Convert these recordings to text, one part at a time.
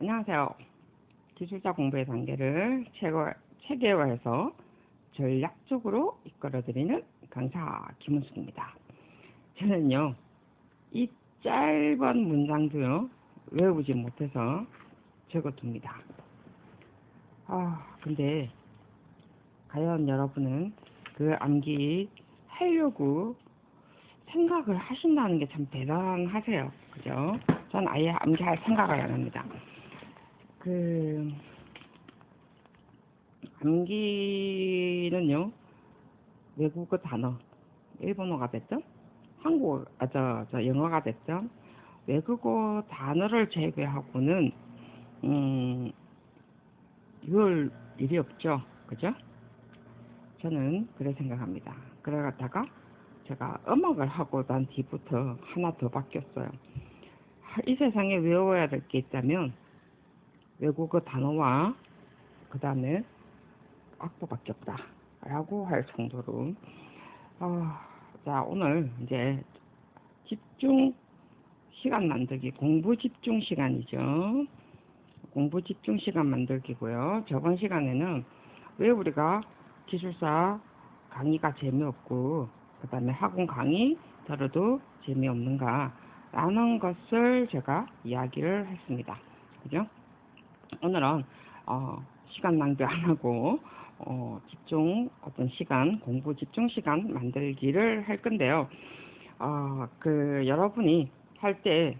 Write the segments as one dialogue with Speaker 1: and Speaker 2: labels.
Speaker 1: 안녕하세요. 기술자 공부의 단계를 체계- 체계화해서 전략적으로 이끌어드리는 강사 김은숙입니다. 저는요, 이 짧은 문장도요, 외우지 못해서 적어둡니다. 아, 근데, 과연 여러분은 그 암기 하려고 생각을 하신다는 게 참 대단하세요. 그죠? 전 아예 암기할 생각을 안 합니다. 그, 암기는요, 외국어 단어, 일본어가 됐든, 한국어, 아, 저, 저, 영어가 됐든, 외국어 단어를 제외하고는, 음, 이럴 일이 없죠. 그죠? 저는 그래 생각합니다. 그래 갔다가 제가 음악을 하고 난 뒤부터 하나 더 바뀌었어요. 이 세상에 외워야 될 게 있다면 외국어 단어와 그 다음에 악보밖에 없다. 라고 할 정도로 아, 자 오늘 이제 집중 시간 만들기 공부 집중 시간이죠. 공부 집중 시간 만들기고요. 저번 시간에는 왜 우리가 기술사 강의가 재미없고 그 다음에 학원 강의 들어도 재미없는가 라는 것을 제가 이야기를 했습니다. 그죠? 오늘은 어, 시간 낭비 안 하고 어, 집중 어떤 시간 공부 집중 시간 만들기를 할 건데요. 어, 그 여러분이 할 때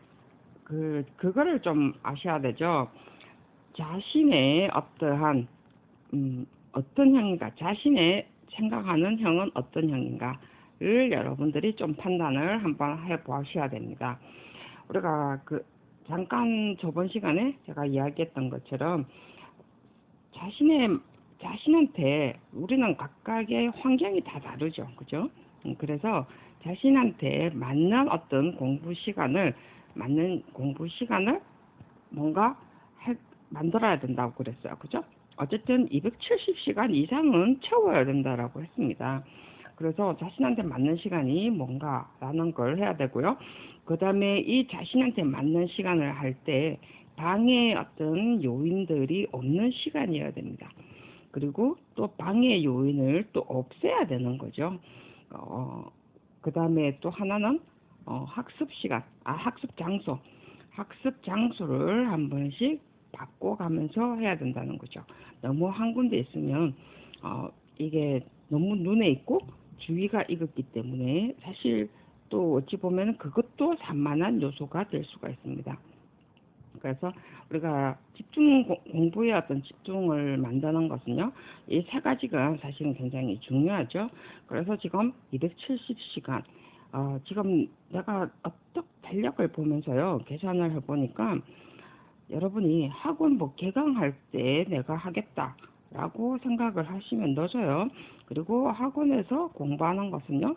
Speaker 1: 그 그거를 좀 아셔야 되죠. 자신의 어떠한 음, 어떤 형인가 자신의 생각하는 형은 어떤 형인가를 여러분들이 좀 판단을 한번 해 보셔야 됩니다. 우리가 그 잠깐 저번 시간에 제가 이야기했던 것처럼 자신의 자신한테 우리는 각각의 환경이 다 다르죠, 그죠? 음, 그래서 자신한테 맞는 어떤 공부 시간을 맞는 공부 시간을 뭔가 해, 만들어야 된다고 그랬어요, 그죠? 어쨌든 270시간 이상은 채워야 된다라고 했습니다. 그래서 자신한테 맞는 시간이 뭔가라는 걸 해야 되고요. 그 다음에 이 자신한테 맞는 시간을 할 때 방해 어떤 요인들이 없는 시간이어야 됩니다. 그리고 또 방해 요인을 또 없애야 되는 거죠. 어, 그 다음에 또 하나는 어, 학습 시간, 아, 학습 장소. 학습 장소를 한 번씩 바꿔가면서 해야 된다는 거죠. 너무 한 군데 있으면 어, 이게 너무 눈에 있고 주의가 익었기 때문에 사실 또 어찌 보면 그것도 산만한 요소가 될 수가 있습니다. 그래서 우리가 집중 공부에 어떤 집중을 만드는 것은요, 이 세 가지가 사실은 굉장히 중요하죠. 그래서 지금 270시간, 어, 지금 내가 어떤 달력을 보면서요, 계산을 해보니까 여러분이 학원 뭐 개강할 때 내가 하겠다 라고 생각을 하시면 늦어요. 그리고 학원에서 공부하는 것은요,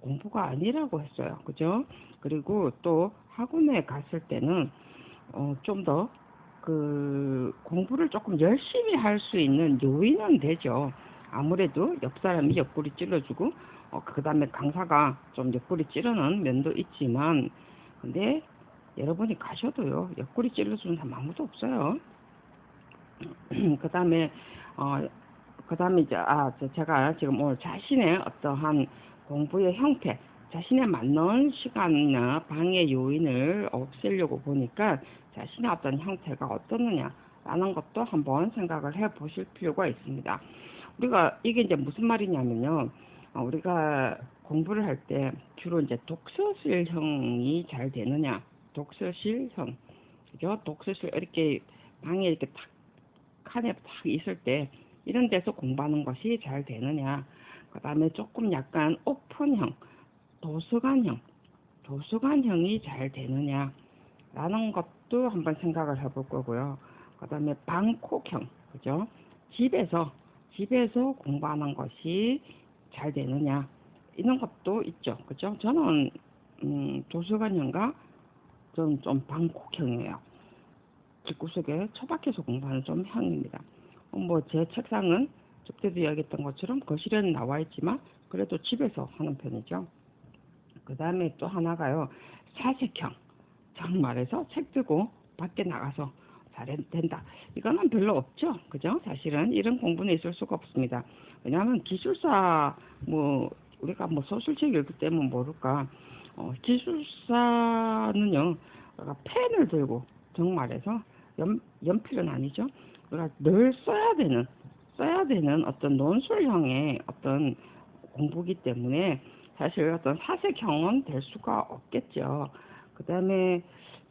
Speaker 1: 공부가 아니라고 했어요. 그죠? 그리고 또 학원에 갔을 때는 어, 좀 더 그 공부를 조금 열심히 할 수 있는 요인은 되죠. 아무래도 옆 사람이 옆구리 찔러주고 어, 그 다음에 강사가 좀 옆구리 찌르는 면도 있지만 근데 여러분이 가셔도요 옆구리 찔러주는 사람 아무도 없어요. 그 다음에 어, 그 다음에 이제 아 제가 지금 오늘 자신의 어떠한 공부의 형태 자신에 맞는 시간이나 방해 요인을 없애려고 보니까 자신의 어떤 형태가 어떻느냐라는 것도 한번 생각을 해 보실 필요가 있습니다. 우리가 이게 이제 무슨 말이냐면요. 어, 우리가 공부를 할 때 주로 이제 독서실형이 잘 되느냐, 독서실형, 그죠? 독서실 이렇게 방에 이렇게 탁 칸에 탁 있을 때 이런 데서 공부하는 것이 잘 되느냐, 그 다음에 조금 약간 오픈형, 도서관형, 도서관형이 잘 되느냐 라는 것도 한번 생각을 해볼 거고요. 그 다음에 방콕형, 그죠? 집에서, 집에서 공부하는 것이 잘 되느냐, 이런 것도 있죠. 그죠? 저는, 음, 도서관형과 좀, 좀 방콕형이에요. 집구석에 처박혀서 공부하는 좀 형입니다. 뭐, 제 책상은 그때도 이야기했던 것처럼 거실에는 나와 있지만, 그래도 집에서 하는 편이죠. 그 다음에 또 하나가요. 사색형. 정 말해서 책 들고 밖에 나가서 잘 된다. 이거는 별로 없죠. 그죠? 사실은 이런 공부는 있을 수가 없습니다. 왜냐하면 기술사 뭐 우리가 뭐 소설책 읽을 때면 모를까 어, 기술사는요 우리가 펜을 들고 정말해서 연, 연필은 아니죠. 늘 써야 되는 써야 되는 어떤 논술형의 어떤 공부기 때문에 사실 어떤 사색형은 될 수가 없겠죠. 그 다음에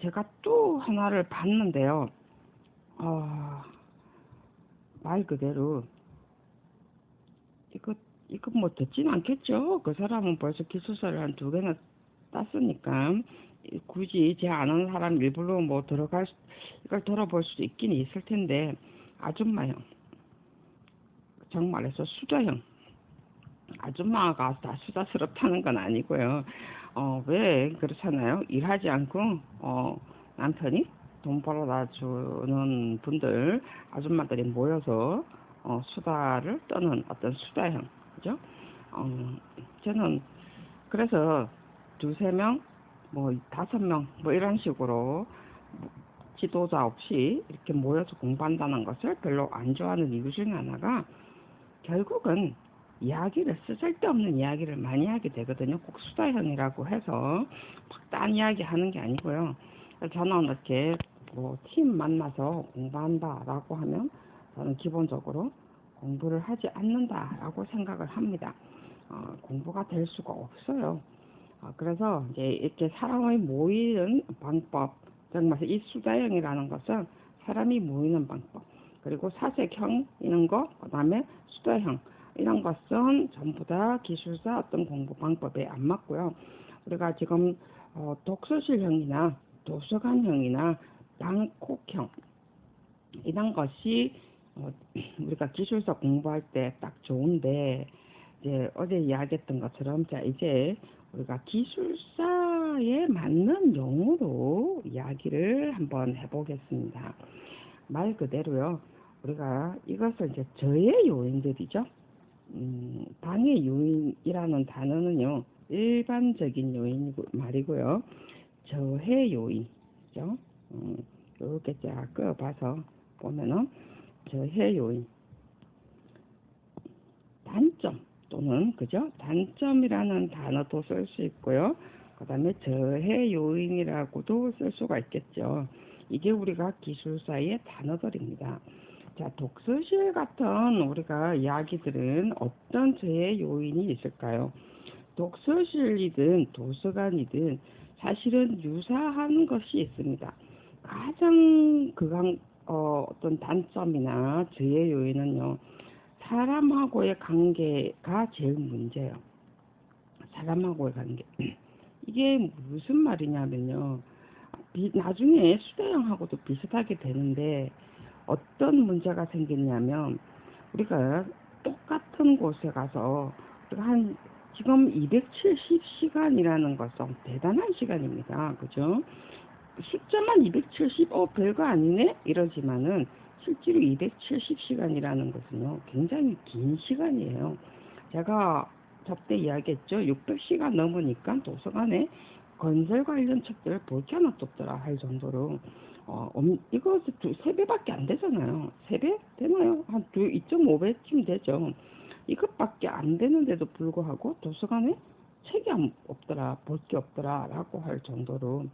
Speaker 1: 제가 또 하나를 봤는데요. 어, 말 그대로 이거 이거 뭐 듣진 않겠죠. 그 사람은 벌써 기술서를 한 두 개나 땄으니까 굳이 제 아는 사람 일부러 뭐 들어갈 수- 이걸 들어볼 수도 있긴 있을 텐데 아줌마형 정말해서 수저형 아줌마가 다 수다스럽다는 건 아니고요. 어, 왜 그렇잖아요. 일하지 않고 어, 남편이 돈 벌어다 주는 분들 아줌마들이 모여서 어, 수다를 떠는 어떤 수다형 그죠? 어, 저는 그래서 두세 명, 뭐 다섯 명, 뭐 이런 식으로 뭐 지도자 없이 이렇게 모여서 공부한다는 것을 별로 안 좋아하는 이유 중에 하나가 결국은 이야기를 쓸데없는 이야기를 많이 하게 되거든요. 꼭 수다형이라고 해서 막딴 이야기 하는 게 아니고요. 저는 이렇게 뭐 팀 만나서 공부한다라고 하면 저는 기본적으로 공부를 하지 않는다라고 생각을 합니다. 어, 공부가 될 수가 없어요. 어, 그래서 이제 이렇게 사람이 모이는 방법, 정말 이 수다형이라는 것은 사람이 모이는 방법, 그리고 사색형 이런 거, 그 다음에 수다형 이런 것은 전부 다 기술사 어떤 공부 방법에 안 맞고요. 우리가 지금 어, 독서실형이나 도서관형이나 양콕형 이런 것이 어, 우리가 기술사 공부할 때 딱 좋은데 이제 어제 이야기했던 것처럼 자 이제 우리가 기술사에 맞는 용어로 이야기를 한번 해보겠습니다. 말 그대로요. 우리가 이것을 이제 저의 요인들이죠. 음, 방해 요인이라는 단어는요. 일반적인 요인 말이고요. 저해 요인이죠. 음, 이렇게 쫙 그어봐서 보면은 저해 요인 단점 또는 그죠 단점이라는 단어도 쓸 수 있고요 그 다음에 저해 요인이라고도 쓸 수가 있겠죠 이게 우리가 기술사의 단어들입니다 자 독서실 같은 우리가 이야기들은 어떤 저해 요인이 있을까요 독서실이든 도서관이든 사실은 유사한 것이 있습니다 가장 그강 어, 어떤 단점이나 저의 요인은요, 사람하고의 관계가 제일 문제예요. 사람하고의 관계. 이게 무슨 말이냐면요, 비, 나중에 수다형하고도 비슷하게 되는데, 어떤 문제가 생기냐면, 우리가 똑같은 곳에 가서, 한, 지금 270시간이라는 것은 대단한 시간입니다. 그죠? 숫자만 270, 어, 별거 아니네? 이러지만은 실제로 270시간이라는 것은요, 굉장히 긴 시간이에요. 제가 접대 이야기했죠. 600시간 넘으니까 도서관에 건설 관련 책들을 볼 게 하나도 없더라 할 정도로, 어, 엄, 이거 두, 세 배밖에 안 되잖아요. 세 배? 되나요? 한 두, 2.5배쯤 되죠. 이것밖에 안 되는데도 불구하고 도서관에 책이 안- 없더라, 볼 게 없더라, 라고 할 정도로,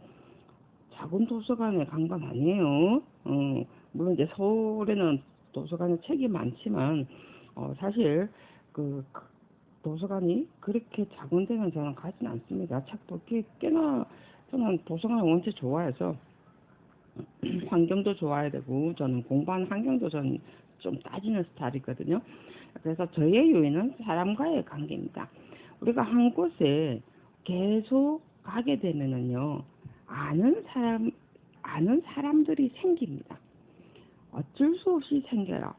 Speaker 1: 작은 도서관에 간 건 아니에요. 어, 물론 이제 서울에는 도서관에 책이 많지만 어, 사실 그그 도서관이 그렇게 작은 데는 저는 가진 않습니다. 책 볼 게 꽤나 저는 도서관을 원체 좋아해서 환경도 좋아야 되고 저는 공부하는 환경도 좀 따지는 스타일이거든요. 그래서 저의 요인은 사람과의 관계입니다. 우리가 한 곳에 계속 가게 되면은요. 아는 사람, 아는 사람들이 생깁니다. 어쩔 수 없이 생겨요.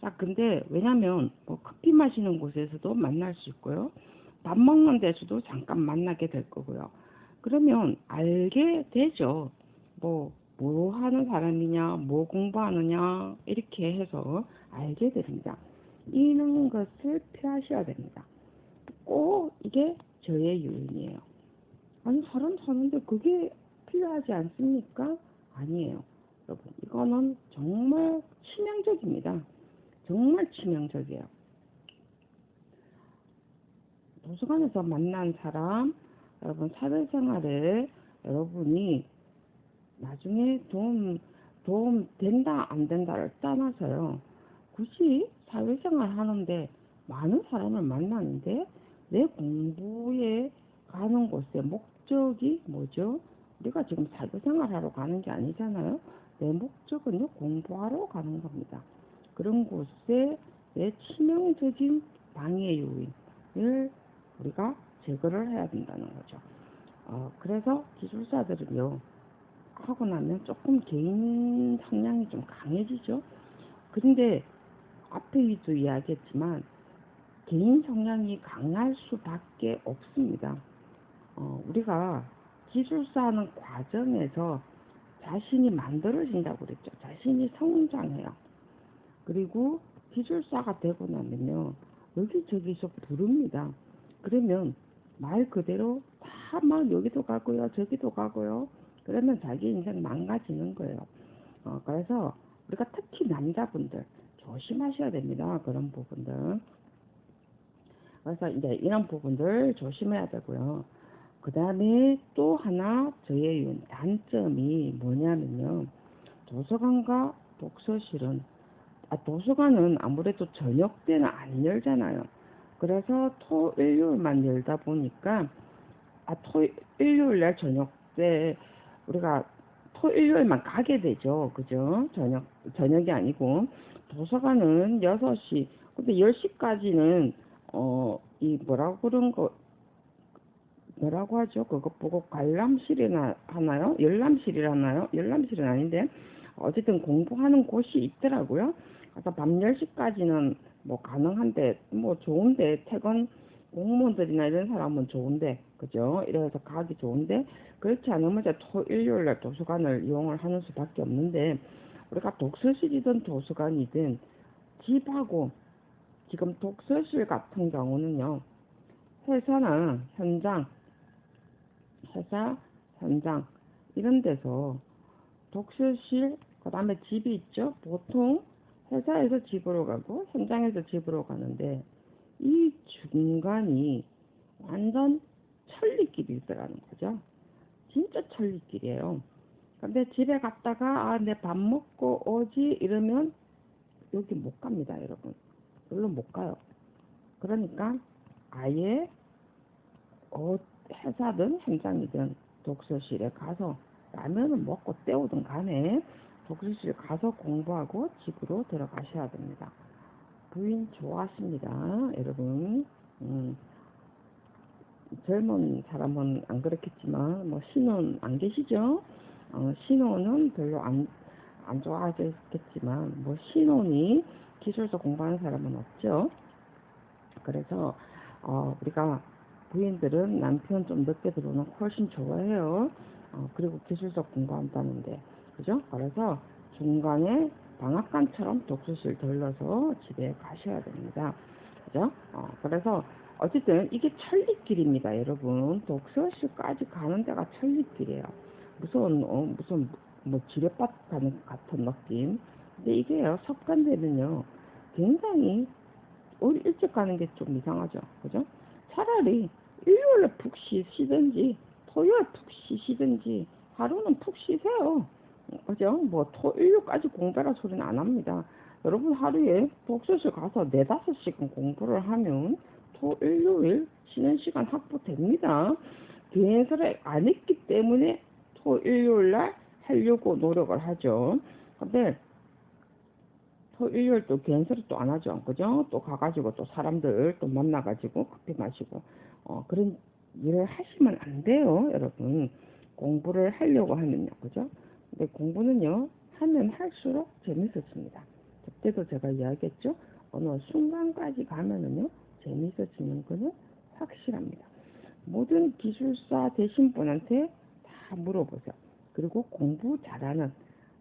Speaker 1: 자, 근데 왜냐면 뭐 커피 마시는 곳에서도 만날 수 있고요. 밥 먹는 데서도 잠깐 만나게 될 거고요. 그러면 알게 되죠. 뭐, 뭐 하는 사람이냐, 뭐 공부하느냐, 이렇게 해서 알게 됩니다. 이런 것을 피하셔야 됩니다. 꼭 이게 저의 요인이에요. 아니, 사람 사는데 그게 필요하지 않습니까? 아니에요. 여러분, 이거는 정말 치명적입니다. 정말 치명적이에요. 도서관에서 만난 사람, 여러분, 사회생활에 여러분이 나중에 도움, 도움 된다, 안 된다를 떠나서요. 굳이 사회생활 하는데 많은 사람을 만나는데 내 공부에 가는 곳의 목적이 뭐죠? 우리가 지금 사회생활 하러 가는 게 아니잖아요. 내 목적은요, 공부하러 가는 겁니다. 그런 곳에 내 치명적인 방해 요인을 우리가 제거를 해야 된다는 거죠. 어, 그래서 기술사들은요, 하고 나면 조금 개인 성향이 좀 강해지죠. 근데 앞에도 이야기했지만 개인 성향이 강할 수밖에 없습니다. 어, 우리가 기술사 하는 과정에서 자신이 만들어진다고 그랬죠. 자신이 성장해요. 그리고 기술사가 되고 나면요. 여기저기서 부릅니다. 그러면 말 그대로 다 막 여기도 가고요. 저기도 가고요. 그러면 자기 인생 망가지는 거예요. 어, 그래서 우리가 특히 남자분들 조심하셔야 됩니다. 그런 부분들. 그래서 이제 이런 부분들 조심해야 되고요. 그 다음에 또 하나 저의 단점이 뭐냐면요. 도서관과 독서실은, 아, 도서관은 아무래도 저녁 때는 안 열잖아요. 그래서 토, 일요일만 열다 보니까, 아, 토, 일요일 날 저녁 때 우리가 토, 일요일만 가게 되죠. 그죠? 저녁, 저녁이 아니고. 도서관은 6시, 근데 10시까지는, 어, 이 뭐라고 그런 거, 뭐라고 하죠? 그거 보고 관람실이나 하나요? 열람실이라나요? 열람실은 아닌데 어쨌든 공부하는 곳이 있더라고요. 그래서 밤 10시까지는 뭐 가능한데 뭐 좋은데 퇴근 공무원들이나 이런 사람은 좋은데 그죠? 이래서 가기 좋은데 그렇지 않으면 이제 토 일요일 날 도서관을 이용을 하는 수밖에 없는데 우리가 독서실이든 도서관이든 집하고 지금 독서실 같은 경우는요 회사나 현장 회사, 현장 이런 데서 독서실, 그 다음에 집이 있죠. 보통 회사에서 집으로 가고 현장에서 집으로 가는데 이 중간이 완전 천리길이더라는 거죠. 진짜 천리길이에요. 근데 집에 갔다가 아, 내 밥 먹고 오지 이러면 여기 못 갑니다, 여러분. 별로 못 가요. 그러니까 아예 어, 회사든 현장이든 독서실에 가서 라면을 먹고 때우든 간에 독서실 가서 공부하고 집으로 들어가셔야 됩니다. 부인 좋아하십니다. 여러분. 음, 젊은 사람은 안 그렇겠지만 뭐 신혼 안 계시죠? 어, 신혼은 별로 안, 안 좋아하셨겠지만 뭐 신혼이 기술서 공부하는 사람은 없죠. 그래서 어, 우리가 부인들은 남편 좀 늦게 들어오는 훨씬 좋아해요. 어, 그리고 기술서 공부한다는데, 그죠? 그래서 중간에 방앗간처럼 독서실 들러서 집에 가셔야 됩니다. 그죠? 어, 그래서 어쨌든 이게 천리길입니다, 여러분. 독서실까지 가는 데가 천리길이에요. 무슨, 어, 무슨, 뭐, 지뢰밭 가는 같은 느낌. 근데 이게요, 섭간되면요, 굉장히, 일찍 가는 게 좀 이상하죠. 그죠? 차라리 일요일에 푹 쉬시든지 토요일 푹 쉬시든지 하루는 푹 쉬세요. 그죠? 뭐 토일요까지 공부라 소리는 안 합니다. 여러분 하루에 독서실 가서 네다섯 시간 공부를 하면 토일요일 쉬는 시간 확보됩니다. 비행설을 안 했기 때문에 토일요일 날 하려고 노력을 하죠. 근데 토 일요일 또 괜스레 또안 하죠. 그죠? 또 가가지고 또 사람들 또 만나가지고 커피 마시고, 어, 그런 일을 하시면 안 돼요, 여러분. 공부를 하려고 하면요. 그죠? 근데 공부는요, 하면 할수록 재밌어집니다. 그때도 제가 이야기했죠? 어느 순간까지 가면은요, 재밌어지는 거는 확실합니다. 모든 기술사 되신 분한테 다 물어보세요. 그리고 공부 잘하는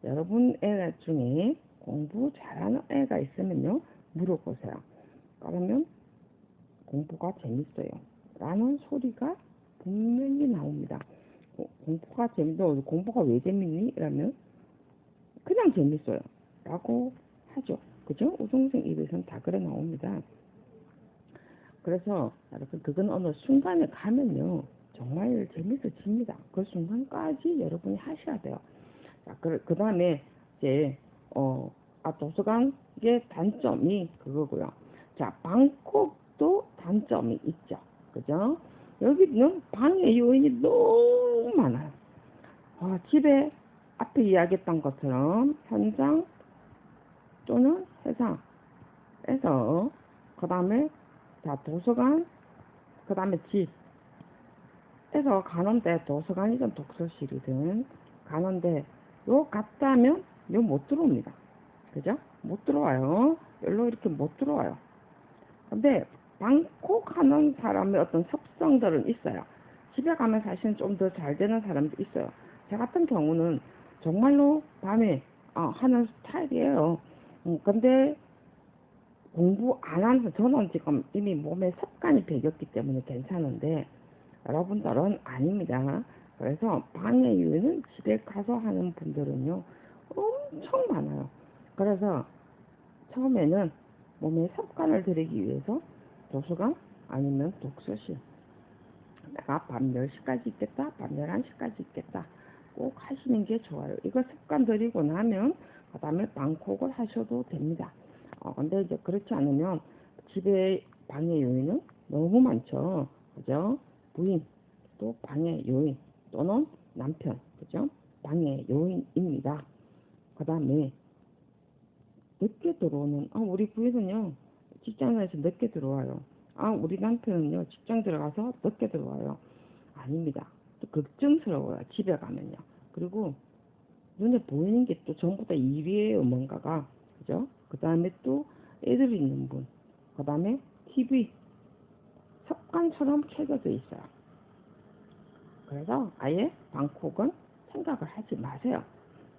Speaker 1: 여러분 애 중에 공부 잘하는 애가 있으면요 물어보세요. 그러면 공부가 재밌어요. 라는 소리가 분명히 나옵니다. 공부가 재밌어. 공부가 왜 재밌니? 이러면 재밌어요. 라고 하죠. 그죠? 우등생 입에서는 다 그래 나옵니다. 그래서 여러분 그건 어느 순간에 가면요 정말 재밌어집니다. 그 순간까지 여러분이 하셔야 돼요. 자, 그, 그 다음에 이제 어, 아, 도서관의 단점이 그거고요. 자, 방콕도 단점이 있죠. 그죠? 여기는 방해 요인이 너무 많아요. 아, 집에 앞에 이야기했던 것처럼 현장 또는 회사에서 그 다음에 자 도서관 그 다음에 집에서 가는데 도서관이든 독서실이든 가는데 요 갔다면 요 못 들어옵니다. 그죠? 못 들어와요. 별로 이렇게 못 들어와요. 근데 방콕 하는 사람의 어떤 습성들은 있어요. 집에 가면 사실은 좀 더 잘 되는 사람도 있어요. 저 같은 경우는 정말로 밤에 어, 하는 스타일이에요. 음, 근데 공부 안 하는 저는 지금 이미 몸에 습관이 배겼기 때문에 괜찮은데 여러분들은 아닙니다. 그래서 방해 이유는 집에 가서 하는 분들은요 엄청 많아요. 그래서 처음에는 몸에 습관을 들이기 위해서 도서관? 아니면 독서실? 내가 밤 10시까지 있겠다 밤 11시까지 있겠다. 꼭 하시는 게 좋아요. 이거 습관 들이고 나면 그 다음에 방콕을 하셔도 됩니다. 어, 근데 이제 그렇지 않으면 집에 방해 요인은 너무 많죠. 그죠? 부인 또 방해 요인 또는 남편 그죠? 방해 요인입니다. 그 다음에 늦게 들어오는 아 우리 부인은요 직장에서 늦게 들어와요. 아, 우리 남편은요, 직장 들어가서 늦게 들어와요. 아닙니다. 또 걱정스러워요, 집에 가면요. 그리고 눈에 보이는 게 또 전부 다 일이에요, 뭔가가. 그죠? 그 다음에 또 애들 있는 분. 그 다음에 TV. 습관처럼 캐겨져 있어요. 그래서 아예 방콕은 생각을 하지 마세요.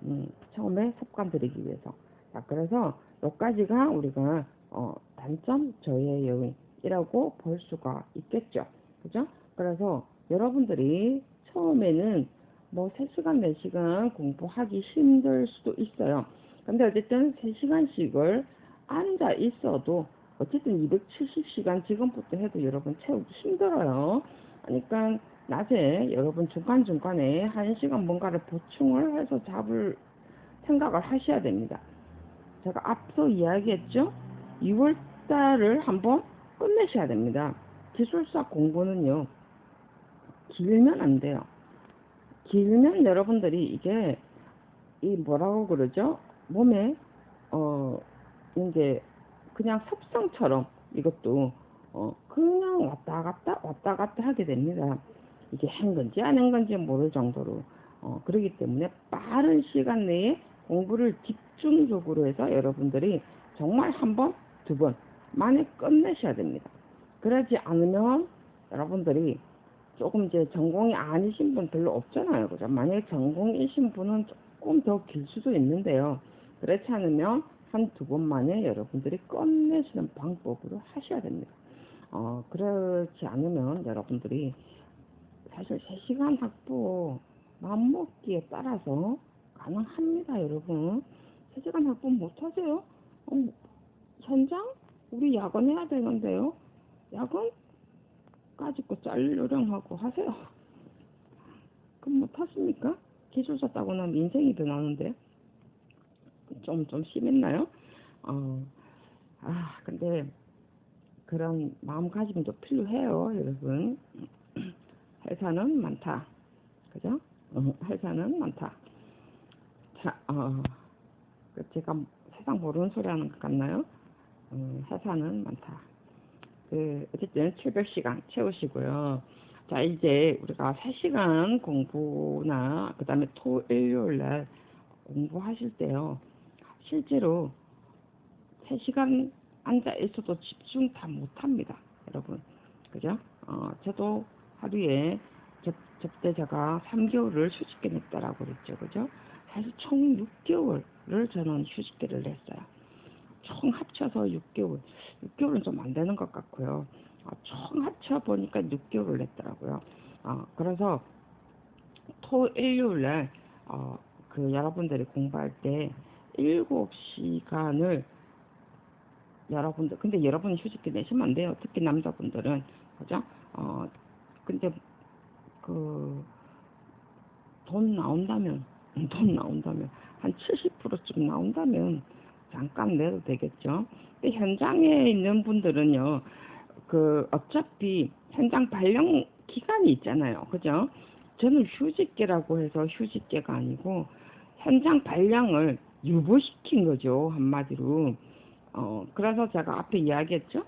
Speaker 1: 음, 처음에 습관 들이기 위해서. 자, 그래서 여기까지가 우리가 어, 단점 저의 요인이라고 볼 수가 있겠죠. 그죠? 그래서 여러분들이 처음에는 뭐 3시간, 4시간 공부하기 힘들 수도 있어요. 근데 어쨌든 3시간씩을 앉아 있어도 어쨌든 270시간 지금부터 해도 여러분 채우기 힘들어요. 그러니까 낮에 여러분 중간중간에 1시간 뭔가를 보충을 해서 잡을 생각을 하셔야 됩니다. 제가 앞서 이야기했죠? 2월 달을 한번 끝내셔야 됩니다. 기술사 공부는요, 길면 안 돼요. 길면 여러분들이 이게, 이 뭐라고 그러죠? 몸에, 어, 이제, 그냥 섭성처럼 이것도, 어, 그냥 왔다 갔다, 왔다 갔다 하게 됩니다. 이게 한 건지 안 한 건지 모를 정도로. 어, 그렇기 때문에 빠른 시간 내에 공부를 집중적으로 해서 여러분들이 정말 한번 두 번 만에 끝내셔야 됩니다. 그러지 않으면 여러분들이 조금 이제 전공이 아니신 분 별로 없잖아요. 그죠? 만약에 전공이신 분은 조금 더 길 수도 있는데요. 그렇지 않으면 한 두 번 만에 여러분들이 끝내시는 방법으로 하셔야 됩니다. 어, 그렇지 않으면 여러분들이 사실 3시간 학부 마음먹기에 따라서 가능합니다, 여러분. 3시간 학부 못하세요? 어, 현장? 우리 야근해야 되는데요. 야근까지 거 짤요령하고 하세요. 그럼 못하십니까? 기술사 따고 나면 인생이 더 나는데. 좀, 좀 심했나요? 어, 아, 근데 그런 마음가짐도 필요해요, 여러분. 회사는 많다. 그죠? 어, 회사는 많다. 자, 어, 그 제가 세상 모르는 소리 하는 것 같나요? 음, 회사는 많다. 그, 어쨌든 700시간 채우시고요. 자, 이제 우리가 3시간 공부나, 그 다음에 토, 일요일 날 공부하실 때요. 실제로 3시간 앉아 있어도 집중 다 못합니다. 여러분. 그죠? 어, 저도 하루에 접, 접대자가 3개월을 휴직계 냈다라고 그랬죠. 그죠? 사실 총 6개월을 저는 휴직계를 냈어요. 총 합쳐서 6개월. 6개월은 좀 안 되는 것 같고요. 어, 총 합쳐 보니까 6개월을 냈더라고요. 어, 그래서 토 일요일 날, 어, 그 여러분들이 공부할 때 7시간을 여러분들 근데 여러분 휴직기 내시면 안 돼요. 특히 남자분들은 그죠? 어 근데 그 돈 나온다면 돈 나온다면 한 70%쯤 나온다면 잠깐 내도 되겠죠. 근데 현장에 있는 분들은요. 그 어차피 현장 발령 기간이 있잖아요. 그죠? 저는 휴직계라고 해서 휴직계가 아니고 현장 발령을 유보시킨 거죠. 한마디로. 어, 그래서 제가 앞에 이야기했죠.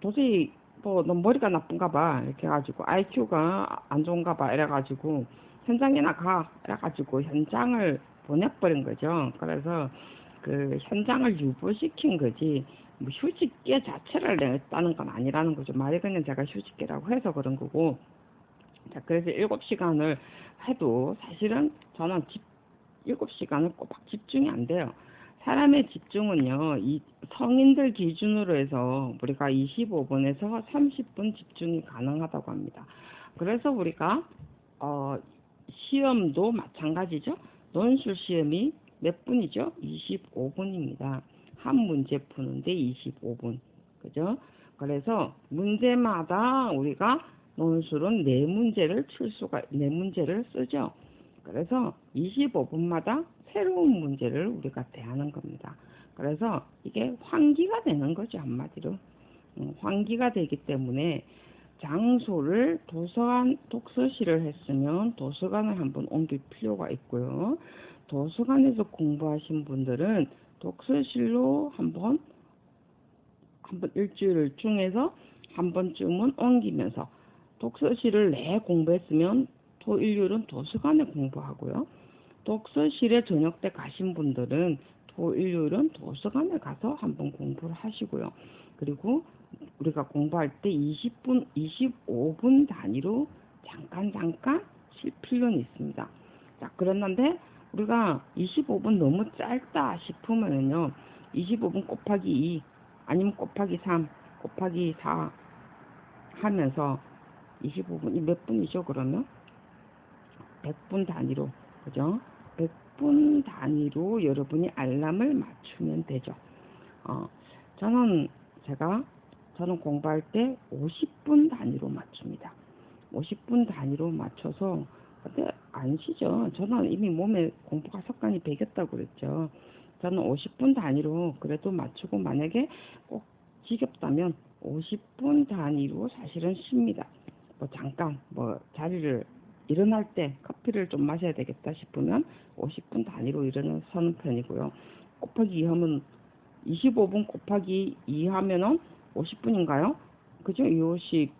Speaker 1: 도저히 뭐너 머리가 나쁜가 봐. 이렇게 해가지고 IQ가 안 좋은가 봐. 이래가지고 현장에나 가. 이래가지고 현장을 보내버린 거죠. 그래서 그 현장을 유보시킨 거지. 뭐 휴직계 자체를 냈다는 건 아니라는 거죠. 말이 그냥 제가 휴직계라고 해서 그런 거고. 자, 그래서 일곱 시간을 해도 사실은 저는 집, 일곱 시간을 꼬박 집중이 안 돼요. 사람의 집중은요, 이 성인들 기준으로 해서 우리가 25분에서 30분 집중이 가능하다고 합니다. 그래서 우리가, 어, 시험도 마찬가지죠. 논술 시험이 몇 분이죠? 25분입니다. 한 문제 푸는데 25분. 그죠? 그래서 문제마다 우리가 논술은 네 문제를 칠 수가, 네 문제를 쓰죠. 그래서 25분마다 새로운 문제를 우리가 대하는 겁니다. 그래서 이게 환기가 되는 거죠, 한마디로. 음, 환기가 되기 때문에 장소를 도서관, 독서실을 했으면 도서관을 한번 옮길 필요가 있고요. 도서관에서 공부하신 분들은 독서실로 한번 한번 일주일 중에서 한 번쯤은 옮기면서 독서실을 내 공부했으면 토일률은 도서관에 공부하고요. 독서실에 저녁 때 가신 분들은 토일률은 도서관에 가서 한번 공부를 하시고요. 그리고 우리가 공부할 때 20분, 25분 단위로 잠깐 잠깐 쉴 필요는 있습니다. 자, 그랬는데 우리가 25분 너무 짧다 싶으면요. 25분 곱하기 2 아니면 곱하기 3 곱하기 4 하면서 25분이 몇 분이죠 그러면? 100분 단위로 그죠? 100분 단위로 여러분이 알람을 맞추면 되죠. 어, 저는 제가 저는 공부할 때 50분 단위로 맞춥니다. 50분 단위로 맞춰서 근데 안 쉬죠. 저는 이미 몸에 공부가 습관이 배겼다고 그랬죠. 저는 50분 단위로 그래도 맞추고 만약에 꼭 지겹다면 50분 단위로 사실은 쉽니다. 뭐 잠깐 뭐 자리를 일어날 때 커피를 좀 마셔야 되겠다 싶으면 50분 단위로 일어나서는 편이고요. 곱하기 2 하면 25분 곱하기 2 하면은 50분인가요? 그죠? 2, 50,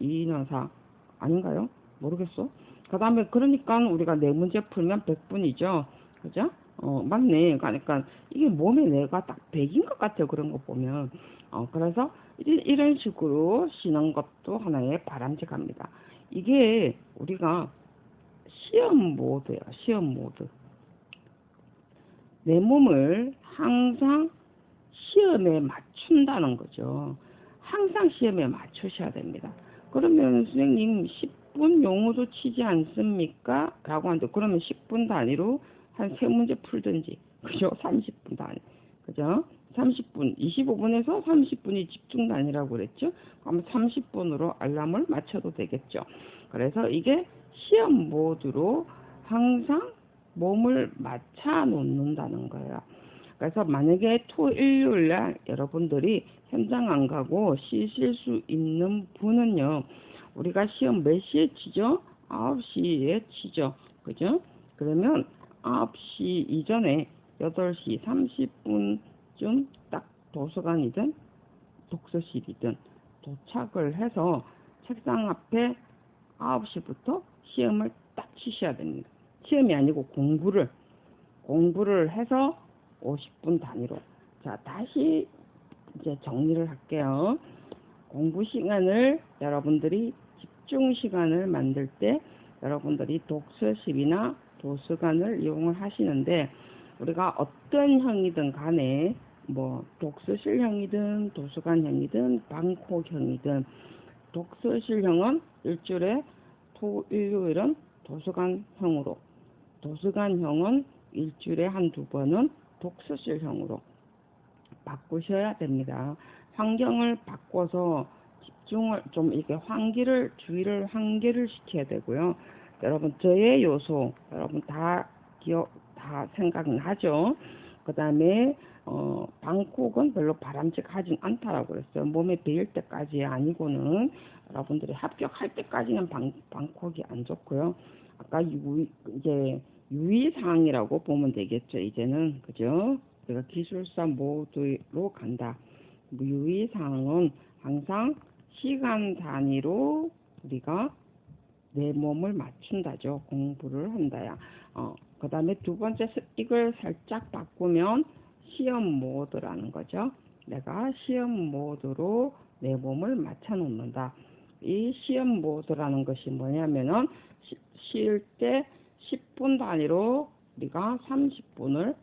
Speaker 1: 2는 4 아닌가요? 모르겠어. 그 다음에 그러니까 우리가 네 문제 풀면 100분이죠. 그죠? 어, 맞네. 그러니까 이게 몸에 내가 딱 100인 것 같아요. 그런 거 보면. 어, 그래서 이 런 식으로 쉬는 것도 하나의 바람직합니다. 이게 우리가 시험 모드예요. 시험 모드. 내 몸을 항상 시험에 맞춘다는 거죠. 항상 시험에 맞추셔야 됩니다. 그러면 선생님 10 분 용어도 치지 않습니까? 라고 하는데 그러면 10분 단위로 한 세 문제 풀든지 그죠? 30분 단위 그죠? 30분 25분에서 30분이 집중 단위라고 그랬죠? 그럼 30분으로 알람을 맞춰도 되겠죠. 그래서 이게 시험 모드로 항상 몸을 맞춰 놓는다는 거예요. 그래서 만약에 토, 일요일 날 여러분들이 현장 안 가고 쉬실 수 있는 분은요, 우리가 시험 몇 시에 치죠? 9시에 치죠. 그죠? 그러면 9시 이전에 8시 30분쯤 딱 도서관이든 독서실이든 도착을 해서 책상 앞에 9시부터 시험을 딱 치셔야 됩니다. 시험이 아니고 공부를 공부를 해서 50분 단위로 자 다시 이제 정리를 할게요. 공부 시간을 여러분들이 집중 시간을 만들 때 여러분들이 독서실이나 도서관을 이용을 하시는데 우리가 어떤 형이든 간에 뭐 독서실형이든 도서관형이든 방콕형이든 독서실형은 일주일에 토, 일요일은 도서관형으로 도서관형은 일주일에 한두 번은 독서실형으로 바꾸셔야 됩니다. 환경을 바꿔서 집중을 좀 이렇게 환기를 주의를 환기를 시켜야 되고요. 여러분 저의 요소 여러분 다 기억 다 생각나죠? 그 다음에 어, 방콕은 별로 바람직하진 않다라고 그랬어요. 몸에 베일 때까지 아니고는 여러분들이 합격할 때까지는 방, 방콕이 안 좋고요. 아까 유, 이제 유의사항이라고 보면 되겠죠. 이제는 그죠? 우리가 기술사 모드로 간다. 뭐 유의사항은 항상 시간 단위로 우리가 내 몸을 맞춘다죠. 공부를 한다야. 어, 그 다음에 두 번째 이걸 살짝 바꾸면 시험 모드라는 거죠. 내가 시험 모드로 내 몸을 맞춰 놓는다. 이 시험 모드라는 것이 뭐냐면은 쉴 때 10분 단위로 우리가 30분을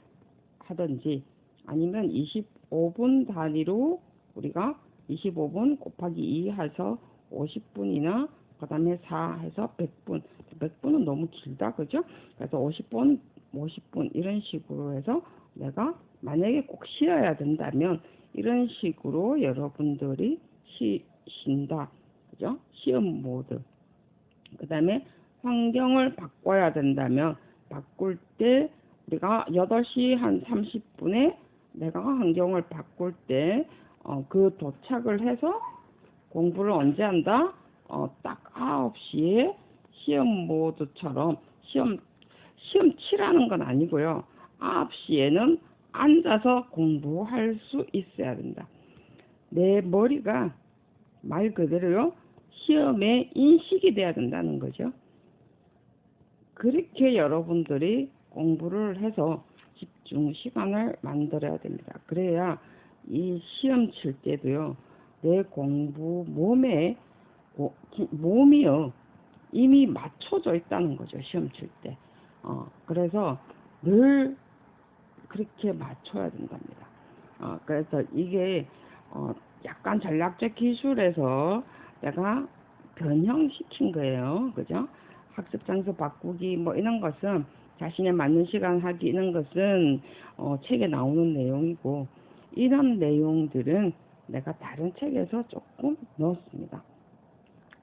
Speaker 1: 하든지 아니면 25분 단위로 우리가 25분 곱하기 2 해서 50분이나 그 다음에 4 해서 100분. 100분은 너무 길다 그죠? 그래서 50분 50분 이런 식으로 해서 내가 만약에 꼭 쉬어야 된다면 이런 식으로 여러분들이 쉬, 쉰다 그죠? 시험 모드. 그 다음에 환경을 바꿔야 된다면 바꿀 때 우리가 8시 한 30분에 내가 환경을 바꿀 때 어, 그 도착을 해서 공부를 언제 한다? 어, 딱 9시에 시험 모드처럼 시험 시험 치라는 건 아니고요. 9시에는 앉아서 공부할 수 있어야 된다. 내 머리가 말 그대로요. 시험에 인식이 돼야 된다는 거죠. 그렇게 여러분들이 공부를 해서 집중 시간을 만들어야 됩니다. 그래야 이 시험 칠 때도요, 내 공부 몸에 몸이요 이미 맞춰져 있다는 거죠 시험 칠 때. 어, 그래서 늘 그렇게 맞춰야 된답니다. 어, 그래서 이게 어, 약간 전략적 기술에서 내가 변형시킨 거예요. 그죠? 학습 장소 바꾸기 뭐 이런 것은 자신에 맞는 시간 하기 이런 것은 어, 책에 나오는 내용이고 이런 내용들은 내가 다른 책에서 조금 넣었습니다.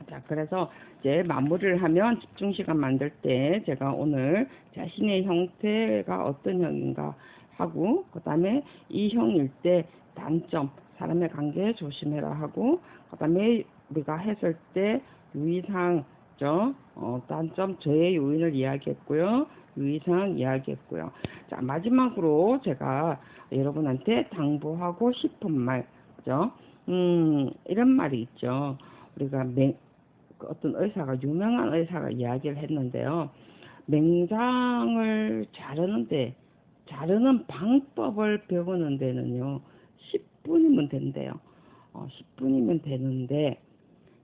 Speaker 1: 자, 그래서 이제 마무리를 하면 집중 시간 만들 때 제가 오늘 자신의 형태가 어떤 형인가 하고 그다음에 이 형일 때 단점 사람의 관계에 조심해라 하고 그다음에 우리가 했을 때 유의사항 죠 어, 단점 저의 요인을 이야기했고요. 유의사항 이야기했고요. 자 마지막으로 제가 여러분한테 당부하고 싶은 말, 그죠? 음 이런 말이 있죠. 우리가 맹, 그 어떤 의사가 유명한 의사가 이야기를 했는데요. 맹장을 자르는데 자르는 방법을 배우는 데는요. 10분이면 된대요. 어, 10분이면 되는데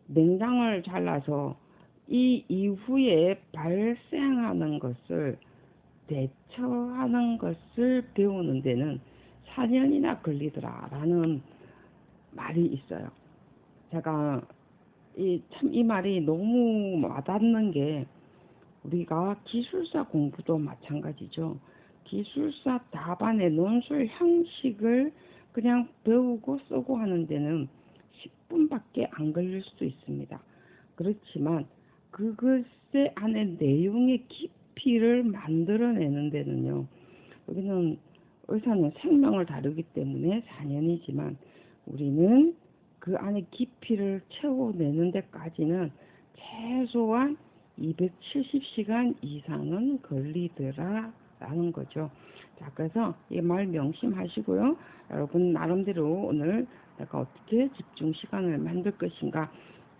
Speaker 1: 맹장을 잘라서 이 이후에 발생하는 것을 대처하는 것을 배우는 데는 4년이나 걸리더라 라는 말이 있어요. 제가 이 참 이 말이 너무 와닿는 게 우리가 기술사 공부도 마찬가지죠. 기술사 답안의 논술 형식을 그냥 배우고 쓰고 하는 데는 10분밖에 안 걸릴 수도 있습니다. 그렇지만 그것의 안에 내용의 깊이를 만들어내는 데는요. 여기는 의사는 생명을 다루기 때문에 4년이지만 우리는 그 안에 깊이를 채워내는 데까지는 최소한 270시간 이상은 걸리더라 라는 거죠. 자, 그래서 이 말 명심하시고요. 여러분 나름대로 오늘 내가 어떻게 집중 시간을 만들 것인가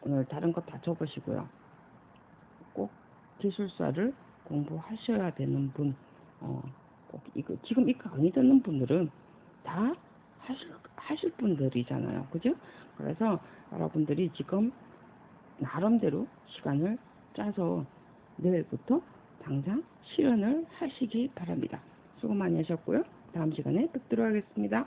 Speaker 1: 오늘 다른 거다 적으시고요. 꼭 기술사를 공부하셔야 되는 분, 어, 꼭 이거 지금 이 강의 듣는 분들은 다 하실 하실 분들이잖아요, 그죠? 그래서 여러분들이 지금 나름대로 시간을 짜서 내일부터 당장 실현을 하시기 바랍니다. 수고 많이 하셨고요. 다음 시간에 뵙도록 하겠습니다.